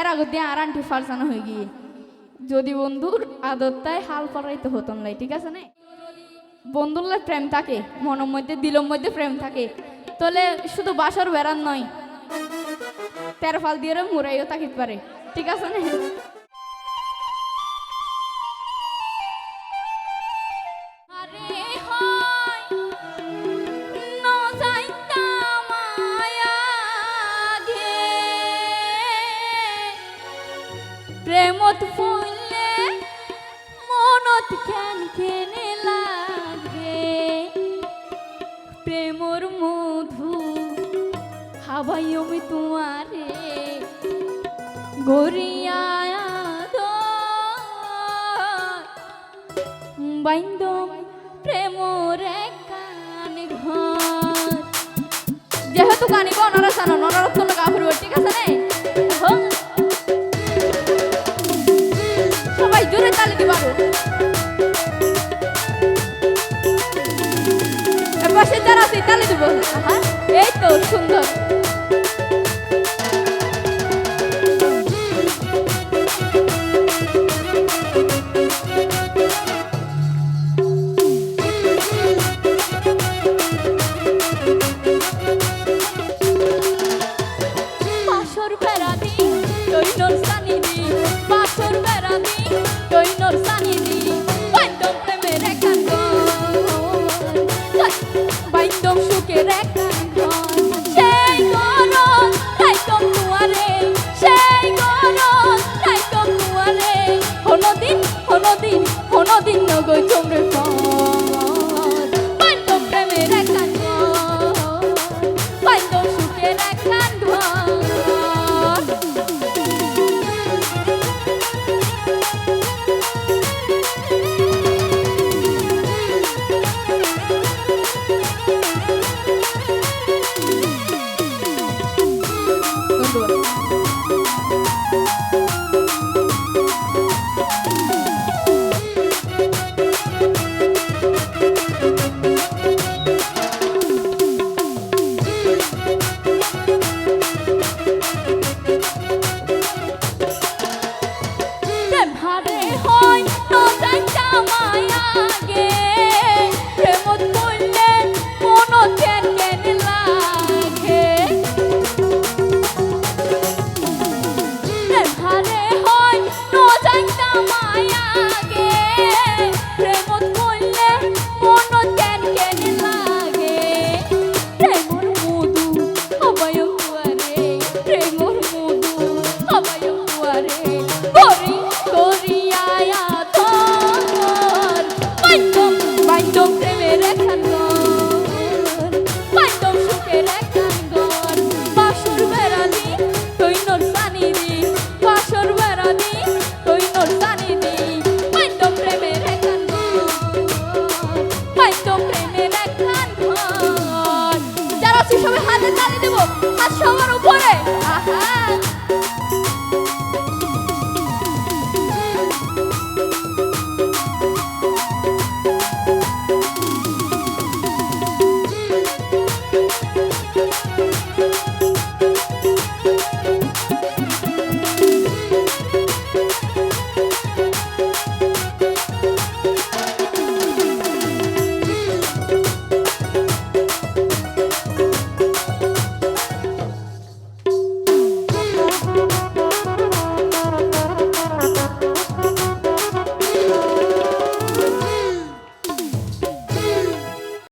এর আগে দিয়ে আর আন্টি ফারসানো হয়ে গিয়ে। যদি বন্ধুর আদরটাই হাল পড়াইতে হতো না ঠিক আছে না? বন্ধুর প্রেম থাকে, মনের মধ্যে, দিলের মধ্যে প্রেম থাকে। তাহলে শুধু বাসর বেড়ান নয় তেরো ফাল দিয়ে মুরাইও থাকিতে পারে, ঠিক আছে না? প্রেমত ফুললে মনত কেন কেনে লাগে। প্রেমর মধু হাবাই আমি তোমারে গরিয়া বাইন্দ প্রেমর কান ঘর। যেহেতু গানিব জোরে তালি দিবারো পাশে যারা আছে তালি দিব। এই তো সুন্দর। কোনদিন কোনোদিন নগো তোমরে ফল পাইতম প্রেমের একখান গর পাইতম সুখের একখান গর বাসর বেড়ালি তুই দি বাসর বেড়ালি তুই নোর দি পাইতম প্রেমের একখান গর পাইতম প্রেমের হাতে তালি দেবো। সবার উপর